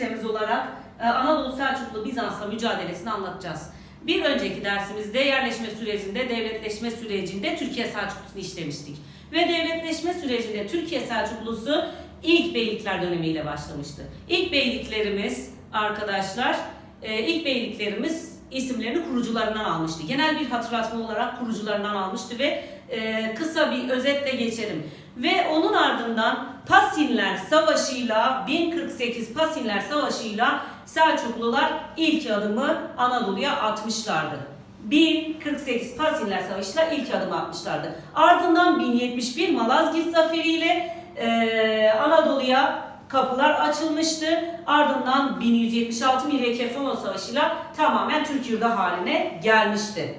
ünitemiz olarak e, Anadolu Selçuklu Bizans'la mücadelesini anlatacağız. Bir önceki dersimizde yerleşme sürecinde, devletleşme sürecinde Türkiye Selçuklusu'nu işlemiştik. Ve devletleşme sürecinde Türkiye Selçuklusu ilk beylikler dönemiyle başlamıştı. İlk beyliklerimiz arkadaşlar, e, ilk beyliklerimiz isimlerini kurucularından almıştı. Genel bir hatırlatma olarak kurucularından almıştı ve e, kısa bir özetle geçelim. Ve onun ardından Pasinler Savaşı'yla 1048 Pasinler Savaşı'yla Selçuklular ilk adımı Anadolu'ya atmışlardı. 1048 Pasinler Savaşı'yla ilk adım atmışlardı. Ardından 1071 Malazgirt Zaferi ile e, Anadolu'ya kapılar açılmıştı. Ardından 1176 Mirye Kefalo Savaşı'yla tamamen Türk yurdu haline gelmişti.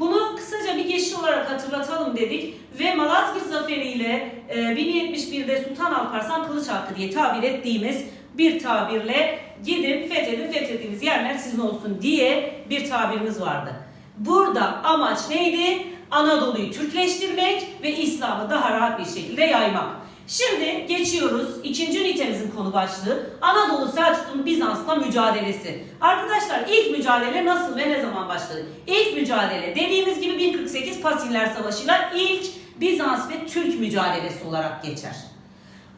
Bunu kısaca geçiş olarak hatırlatalım dedik ve Malazgirt Zaferi ile e, 1071'de Sultan Alparslan Kılıç Hakkı diye tabir ettiğimiz bir tabirle gidin fethedin fethettiğiniz yerler sizin olsun diye bir tabirimiz vardı. Burada amaç neydi? Anadolu'yu Türkleştirmek ve İslam'ı daha rahat bir şekilde yaymak. Şimdi geçiyoruz. İkinci ünitemizin konu başlığı Anadolu Selçuklu'nun Bizans'la mücadelesi. Arkadaşlar ilk mücadele nasıl ve ne zaman başladı? İlk mücadele dediğimiz gibi 1048 Pasiller Savaşı'yla ilk Bizans ve Türk mücadelesi olarak geçer.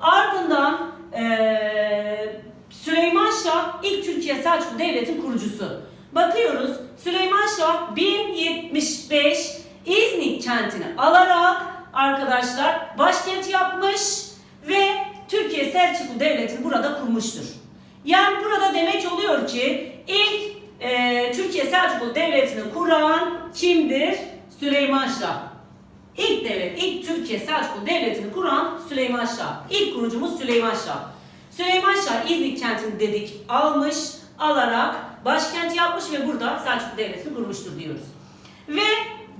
Ardından eee, Süleyman Şah ilk Türkiye Selçuklu Devleti'nin kurucusu. Bakıyoruz Süleyman Şah 1075 İznik kentini alarak arkadaşlar başkent yapmış ve Türkiye Selçuklu Devleti'ni burada kurmuştur. Yani burada demek oluyor ki ilk eee, Türkiye Selçuklu Devleti'ni kuran kimdir? Süleyman Şah. İlk devlet, ilk Türkiye Selçuklu Devleti'ni kuran Süleyman Şah. İlk kurucumuz Süleyman Şah. Süleyman Şah İznik kentini dedik almış, alarak başkent yapmış ve burada Selçuklu Devleti'ni kurmuştur diyoruz. Ve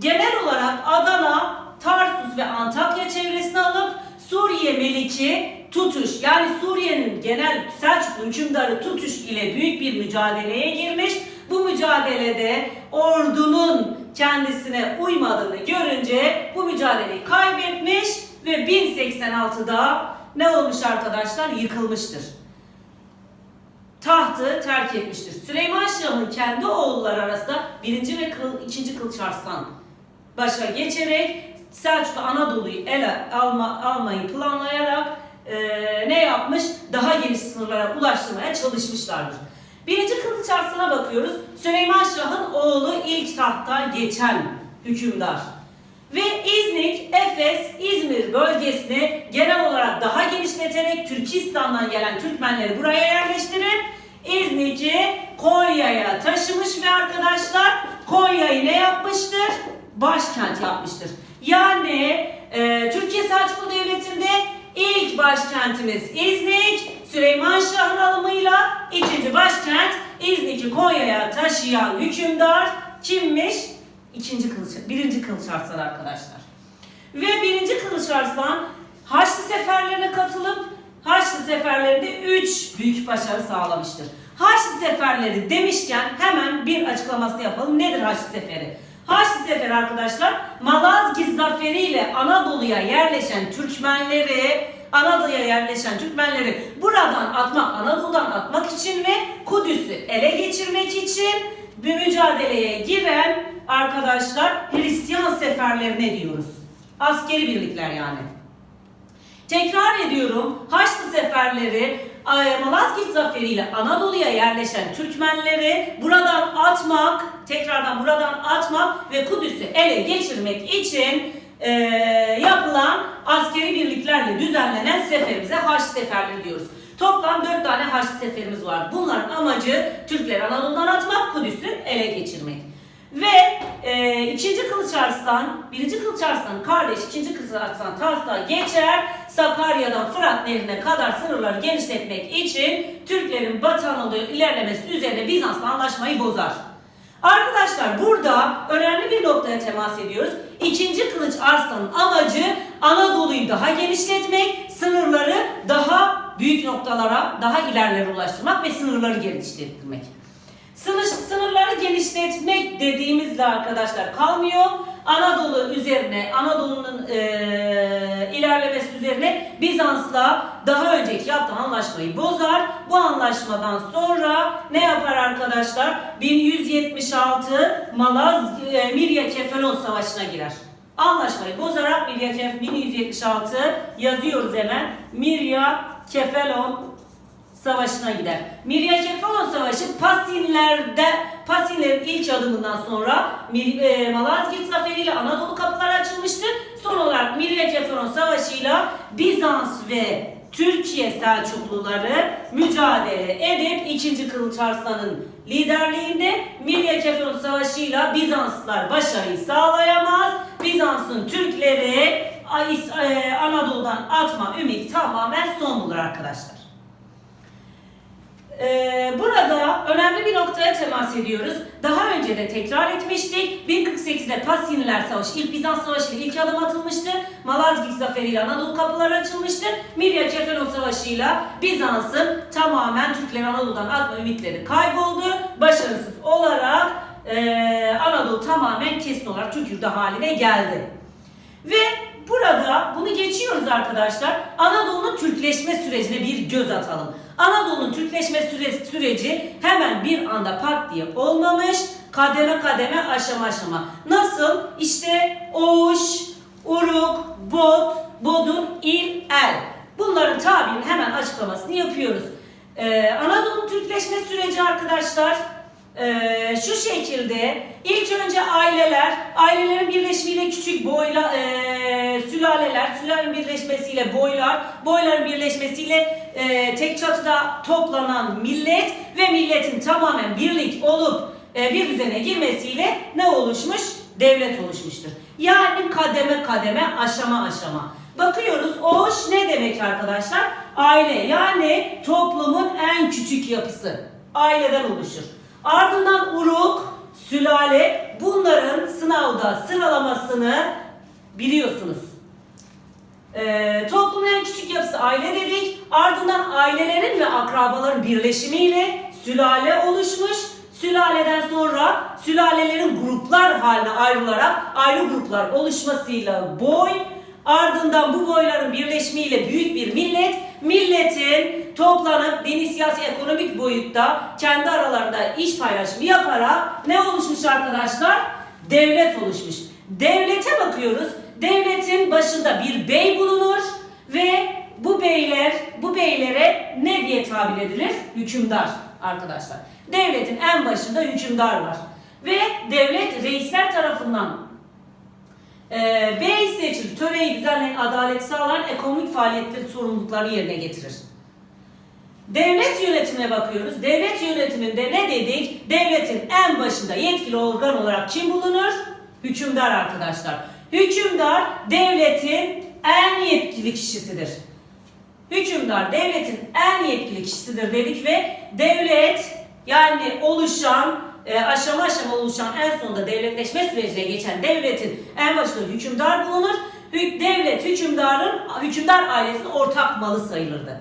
genel olarak Adana, Tarsus ve Antakya çevresini alıp Suriye Meliki Tutuş yani Suriye'nin genel Selçuklu hükümdarı Tutuş ile büyük bir mücadeleye girmiş. Bu mücadelede ordunun kendisine uymadığını görünce bu mücadeleyi kaybetmiş ve 1086'da ne olmuş arkadaşlar? Yıkılmıştır. Tahtı terk etmiştir. Süleyman Şah'ın kendi oğulları arasında 1. ve 2. Kılıç Arslan başa geçerek Selçuklu Anadolu'yu ele alma, almayı planlayarak eee, ne yapmış? Daha geniş sınırlara ulaştırmaya çalışmışlardır. Birinci Kılıç Arslan'a bakıyoruz. Süleyman Şah'ın oğlu ilk tahta geçen hükümdar. Ve İznik, Efes, İzmir bölgesini genel olarak daha genişleterek Türkistan'dan gelen Türkmenleri buraya yerleştirip İznik'i Konya'ya taşımış ve arkadaşlar Konya'yı ne yapmıştır? Başkent yapmıştır. Yani e, Türkiye Selçuklu Devleti'nde ilk başkentimiz İznik, Süleyman Şah'ın alımıyla ikinci başkent İznik'i Konya'ya taşıyan hükümdar kimmiş? İkinci kılıç, birinci kılıç arslan arkadaşlar. Ve birinci kılıç arslan Haçlı seferlerine katılıp Haçlı seferlerinde 3 büyük başarı sağlamıştır. Haçlı seferleri demişken hemen bir açıklaması yapalım. Nedir Haçlı seferi? Haçlı seferi arkadaşlar Malazgirt zaferi ile Anadolu'ya yerleşen Türkmenleri Anadolu'ya yerleşen Türkmenleri buradan atmak, Anadolu'dan atmak için ve Kudüs'ü ele geçirmek için bir mücadeleye giren arkadaşlar Hristiyan seferlerine diyoruz. Askeri birlikler yani. Tekrar ediyorum Haçlı seferleri e, Malazgirt Zaferi ile Anadolu'ya yerleşen Türkmenleri buradan atmak, tekrardan buradan atmak ve Kudüs'ü ele geçirmek için e, yapılan askeri birliklerle düzenlenen seferimize Haçlı seferleri diyoruz. Toplam 4 tane Haçlı seferimiz var. Bunların amacı Türkleri Anadolu'dan atmak, Kudüs'ü ele geçirmek. Ve e, ikinci Kılıç Arslan, birinci Kılıç Arslan'ın kardeş ikinci Kılıç Arslan tahta geçer. Sakarya'dan Fırat Nehri'ne kadar sınırları genişletmek için Türklerin Batı Anadolu'ya ilerlemesi üzerine Bizans'la anlaşmayı bozar. Arkadaşlar burada önemli bir noktaya temas ediyoruz. İkinci Kılıç Arslan'ın amacı Anadolu'yu daha genişletmek, sınırları daha büyük noktalara, daha ilerlere ulaştırmak ve sınırları genişletmek. Sınır, sınırları genişletmek dediğimizde arkadaşlar kalmıyor. Anadolu üzerine, Anadolu'nun eee, ilerlemesi üzerine Bizans'la daha önceki yaptığı anlaşmayı bozar. Bu anlaşmadan sonra ne yapar arkadaşlar? 1176 Malaz e, Mirya Kefalon Savaşı'na girer. Anlaşmayı bozarak Mirya Kef 1176 yazıyoruz hemen. Mirya Kefalon Savaşı'na gider. Mirya Kefalon Savaşı Pasinler'de Pasinlerin ilk adımından sonra e, Malazgirt zaferiyle Anadolu kapıları açılmıştır. Son olarak Mirya Kefalon Savaşı'yla Bizans ve Türkiye Selçukluları mücadele edip 2. Kılıç Arslan'ın liderliğinde Mirya Kefalon Savaşı'yla Bizanslılar başarıyı sağlayamaz. Bizans'ın Türkleri e, Anadolu'dan atma ümit tamamen son bulur arkadaşlar. Ee, burada önemli bir noktaya temas ediyoruz. Daha önce de tekrar etmiştik. 1048'de Pasiniler Savaşı, ilk Bizans Savaşı ile ilk adım atılmıştı. Malazgirt zaferiyle Anadolu kapıları açılmıştı. Mirya Kefalon Savaşı'yla Bizans'ın tamamen Türkleri Anadolu'dan atma ümitleri kayboldu. Başarısız olarak eee, Anadolu tamamen kesin olarak Türk yurdu haline geldi. Ve burada bunu geçiyoruz arkadaşlar. Anadolu'nun Türkleşme sürecine bir göz atalım. Anadolu'nun Türkleşme süre- süreci hemen bir anda pat diye olmamış. Kademe kademe aşama aşama. Nasıl? İşte Oğuş, Uruk, Bot, Bodun, İl, El. Bunların tabirinin hemen açıklamasını yapıyoruz. Ee, Anadolu'nun Türkleşme süreci arkadaşlar ee, şu şekilde ilk önce aileler, ailelerin birleşimiyle küçük boyla ee, sülaleler, sülalenin birleşmesiyle boylar, boyların birleşmesiyle ee, tek çatıda toplanan millet ve milletin tamamen birlik olup ee, bir düzene girmesiyle ne oluşmuş? Devlet oluşmuştur. Yani kademe kademe, aşama aşama. Bakıyoruz Oğuş ne demek arkadaşlar? Aile yani toplumun en küçük yapısı. Aileden oluşur. Ardından uruk, sülale bunların sınavda sıralamasını biliyorsunuz. Ee, toplumun en küçük yapısı aile dedik. Ardından ailelerin ve akrabaların birleşimiyle sülale oluşmuş. Sülaleden sonra sülalelerin gruplar haline ayrılarak ayrı gruplar oluşmasıyla boy, ardından bu boyların birleşimiyle büyük bir millet, milletin toplanıp dini, siyasi, ekonomik boyutta kendi aralarında iş paylaşımı yaparak ne oluşmuş arkadaşlar? Devlet oluşmuş. Devlete bakıyoruz. Devletin başında bir bey bulunur ve bu beyler bu beylere ne diye tabir edilir? Hükümdar arkadaşlar. Devletin en başında hükümdar var. Ve devlet reisler tarafından e, bey seçilir. Töreyi düzenleyen, adalet sağlayan ekonomik faaliyetleri sorumlulukları yerine getirir. Devlet yönetimine bakıyoruz. Devlet yönetiminde ne dedik? Devletin en başında yetkili organ olarak kim bulunur? Hükümdar arkadaşlar. Hükümdar devletin en yetkili kişisidir. Hükümdar devletin en yetkili kişisidir dedik ve devlet yani oluşan e, aşama aşama oluşan en sonunda devletleşme sürecine geçen devletin en başında hükümdar bulunur. Devlet hükümdarın hükümdar ailesinin ortak malı sayılırdı.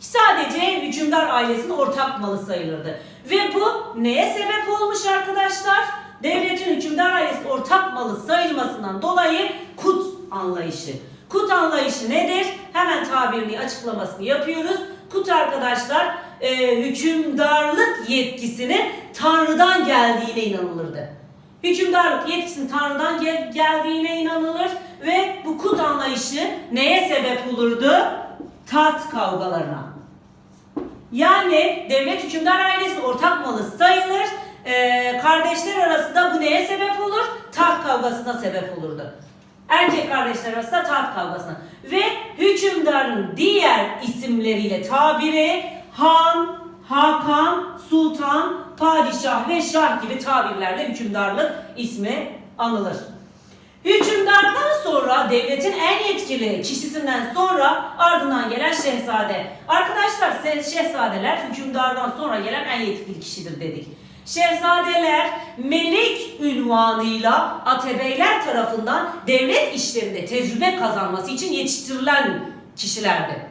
Sadece hükümdar ailesinin ortak malı sayılırdı. Ve bu neye sebep olmuş arkadaşlar? Devletin hükümdar ailesinin ortak malı sayılmasından dolayı kut anlayışı. Kut anlayışı nedir? Hemen tabirini açıklamasını yapıyoruz. Kut arkadaşlar e, hükümdarlık yetkisinin Tanrı'dan geldiğine inanılırdı. Hükümdarlık yetkisinin Tanrı'dan gel- geldiğine inanılır ve bu kut anlayışı neye sebep olurdu? Taht kavgalarına. Yani devlet hükümdar ailesi ortak malı sayılır. Ee, kardeşler arasında bu neye sebep olur? Taht kavgasına sebep olurdu. Erkek kardeşler arasında taht kavgasına. Ve hükümdarın diğer isimleriyle tabiri Han, Hakan, Sultan, Padişah ve Şah gibi tabirlerle hükümdarlık ismi anılır. Hükümdardan sonra devletin en yetkili kişisinden sonra ardından gelen şehzade. Arkadaşlar şehzadeler hükümdardan sonra gelen en yetkili kişidir dedik. Şehzadeler melik ünvanıyla atebeyler tarafından devlet işlerinde tecrübe kazanması için yetiştirilen kişilerdi.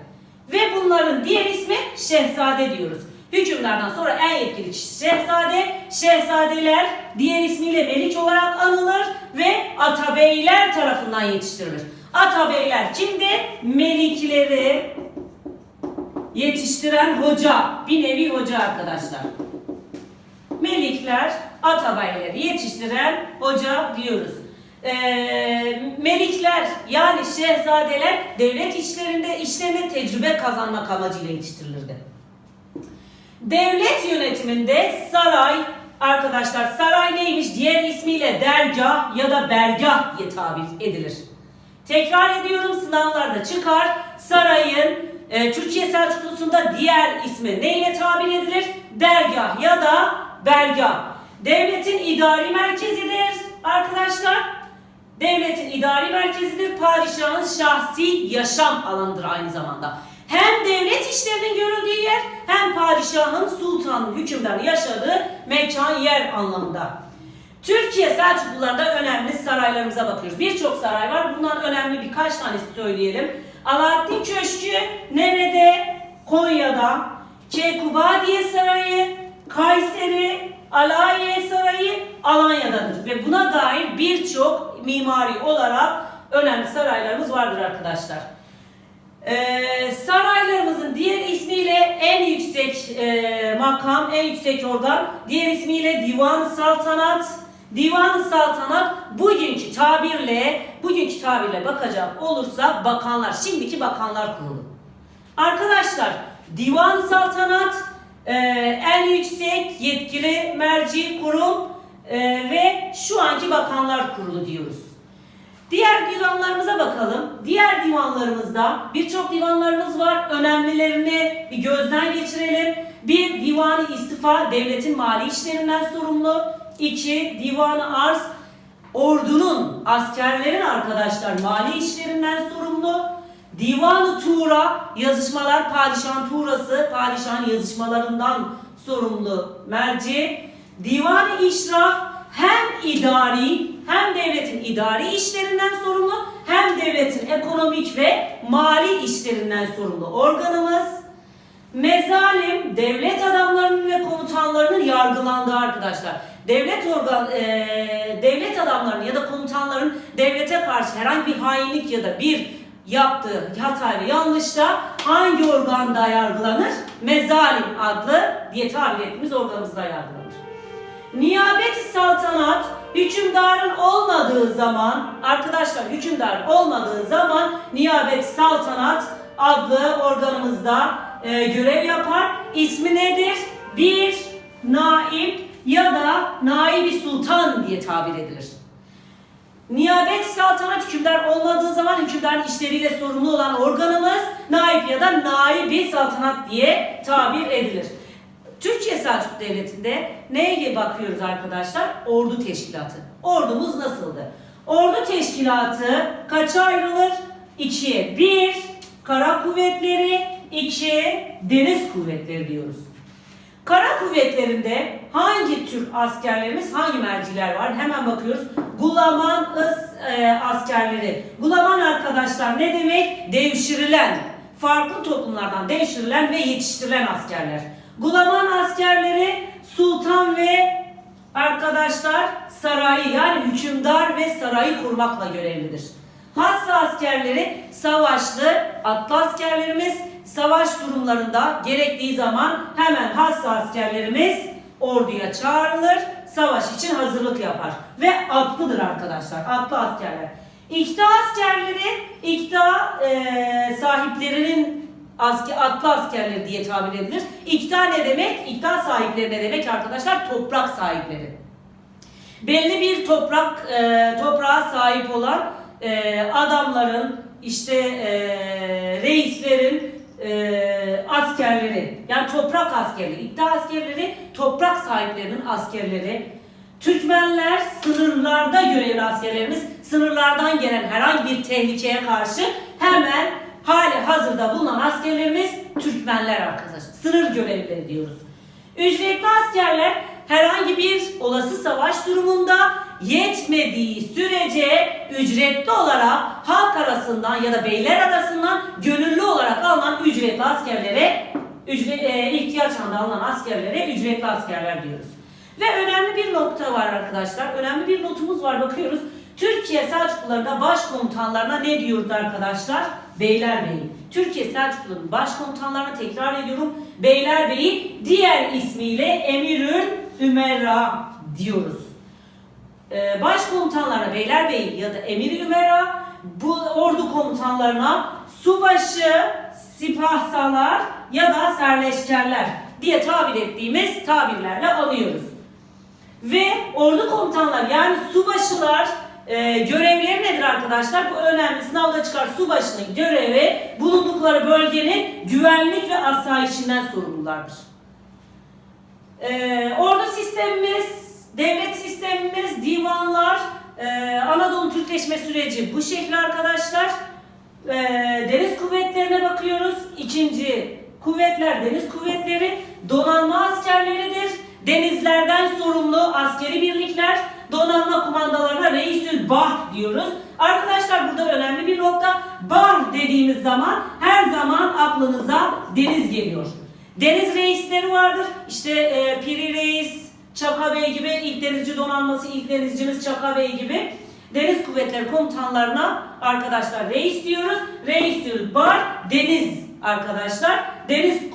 Ve bunların diğer ismi şehzade diyoruz. Hükümdardan sonra en yetkili kişi şehzade. Şehzadeler diğer ismiyle melik olarak anılır ve atabeyler tarafından yetiştirilir. Atabeyler kimdi? Melikleri yetiştiren hoca. Bir nevi hoca arkadaşlar. Melikler, atabeyleri yetiştiren hoca diyoruz. Ee, melikler yani şehzadeler devlet işlerinde işlerine tecrübe kazanmak amacıyla yetiştirilirdi. Devlet yönetiminde saray, arkadaşlar saray neymiş? Diğer ismiyle dergah ya da bergah diye tabir edilir. Tekrar ediyorum sınavlarda çıkar. Sarayın e, Türkiye Selçuklusu'nda diğer ismi neyle tabir edilir? Dergah ya da bergah. Devletin idari merkezidir arkadaşlar. Devletin idari merkezidir. Padişahın şahsi yaşam alanıdır aynı zamanda. Hem devlet işlerinin görüldüğü yer hem padişahın sultanın hükümdarı yaşadığı mekan yer anlamında. Türkiye Selçuklularında önemli saraylarımıza bakıyoruz. Birçok saray var. Bundan önemli birkaç tanesi söyleyelim. Alaaddin Köşkü nerede? Konya'da. Keykubadiye Sarayı, Kayseri, Alayiye Sarayı Alanya'dadır. Ve buna dair birçok mimari olarak önemli saraylarımız vardır arkadaşlar. Ee, saraylarımızın diğer ismiyle en yüksek e, makam, en yüksek organ, diğer ismiyle Divan Saltanat. Divan Saltanat bugünkü tabirle, bugünkü tabirle bakacak olursa bakanlar, şimdiki bakanlar kurulu. Arkadaşlar, Divan Saltanat e, en yüksek yetkili merci kurum e, ve şu anki bakanlar kurulu diyoruz. Diğer divanlarımıza bakalım. Diğer divanlarımızda birçok divanlarımız var. Önemlilerini bir gözden geçirelim. Bir divanı istifa devletin mali işlerinden sorumlu. İki divanı arz ordunun askerlerin arkadaşlar mali işlerinden sorumlu. Divanı Tuğra yazışmalar padişahın tuğrası padişahın yazışmalarından sorumlu merci. Divanı İşraf hem idari hem devletin idari işlerinden sorumlu hem devletin ekonomik ve mali işlerinden sorumlu organımız. Mezalim devlet adamlarının ve komutanlarının yargılandığı arkadaşlar. Devlet organ eee, devlet adamlarının ya da komutanların devlete karşı herhangi bir hainlik ya da bir yaptığı hata ve yanlışta hangi organda yargılanır? Mezalim adlı diye tabir ettiğimiz organımızda yargılanır. Niyabet saltanat hükümdarın olmadığı zaman arkadaşlar hükümdar olmadığı zaman niyabet saltanat adlı organımızda e, görev yapar. İsmi nedir? Bir naib ya da naibi sultan diye tabir edilir. Niyabet saltanat hükümdar olmadığı zaman hükümdarın işleriyle sorumlu olan organımız naib ya da naibi saltanat diye tabir edilir. Türkiye Selçuklu Devleti'nde neye bakıyoruz arkadaşlar? Ordu teşkilatı. Ordumuz nasıldı? Ordu teşkilatı kaça ayrılır? İkiye. Bir, kara kuvvetleri, iki, deniz kuvvetleri diyoruz. Kara kuvvetlerinde hangi tür askerlerimiz, hangi merciler var? Hemen bakıyoruz. Gulaman ıs, e, askerleri. Gulaman arkadaşlar ne demek? Devşirilen, farklı toplumlardan devşirilen ve yetiştirilen askerler. Gulaman askerleri sultan ve arkadaşlar sarayı yani hükümdar ve sarayı kurmakla görevlidir. Hassa askerleri savaşlı, atlı askerlerimiz savaş durumlarında gerektiği zaman hemen hassa askerlerimiz orduya çağrılır, savaş için hazırlık yapar. Ve atlıdır arkadaşlar, atlı askerler. İkta askerleri, ikta eee, sahiplerinin asker, atlı askerleri diye tabir edilir. İkta ne demek? İkta sahipleri ne demek arkadaşlar? Toprak sahipleri belli bir toprak e, toprağa sahip olan e, adamların işte e, reislerin e, askerleri yani toprak askerleri, iddia askerleri toprak sahiplerinin askerleri Türkmenler sınırlarda görevli askerlerimiz sınırlardan gelen herhangi bir tehlikeye karşı hemen hali hazırda bulunan askerlerimiz Türkmenler arkadaşlar. Sınır görevlileri diyoruz. Ücretli askerler herhangi bir olası savaş durumunda yetmediği sürece ücretli olarak halk arasından ya da beyler arasından gönüllü olarak alınan ücretli askerlere ücret, e, ihtiyaç anda alınan askerlere ücretli askerler diyoruz. Ve önemli bir nokta var arkadaşlar. Önemli bir notumuz var bakıyoruz. Türkiye Selçuklularında başkomutanlarına ne diyoruz arkadaşlar? Beylerbeyi. Türkiye Selçukluların başkomutanlarına tekrar ediyorum. Beylerbeyi diğer ismiyle Emirül Ümera diyoruz. Ee, başkomutanlarına Beylerbeyi ya da Emir Ümera, bu ordu komutanlarına subaşı, sipahsalar ya da serleşkerler diye tabir ettiğimiz tabirlerle alıyoruz. Ve ordu komutanlar yani subaşılar e, görevleri nedir arkadaşlar? Bu önemli sınavda çıkar subaşının görevi bulundukları bölgenin güvenlik ve asayişinden sorumlulardır. Ee, ordu sistemimiz, devlet sistemimiz, divanlar, e, Anadolu Türkleşme süreci bu şekli arkadaşlar. Ee, deniz kuvvetlerine bakıyoruz. İkinci kuvvetler deniz kuvvetleri, donanma askerleridir. Denizlerden sorumlu askeri birlikler, donanma kumandalarına reisül bah diyoruz. Arkadaşlar burada önemli bir nokta. Bah dediğimiz zaman her zaman aklınıza deniz geliyor. Deniz reisleri vardır. İşte e, Piri Reis, Çaka Bey gibi ilk denizci donanması ilk denizcimiz Çaka Bey gibi deniz kuvvetleri komutanlarına arkadaşlar reis diyoruz. Reisül bar deniz arkadaşlar. Deniz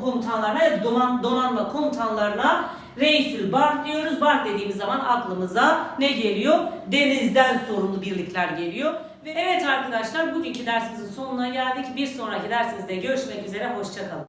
komutanlarına ya da donan- donanma komutanlarına reisül bar diyoruz. Bar dediğimiz zaman aklımıza ne geliyor? Denizden sorumlu birlikler geliyor. Ve evet arkadaşlar bugünkü dersimizin sonuna geldik. Bir sonraki dersimizde görüşmek üzere. Hoşçakalın.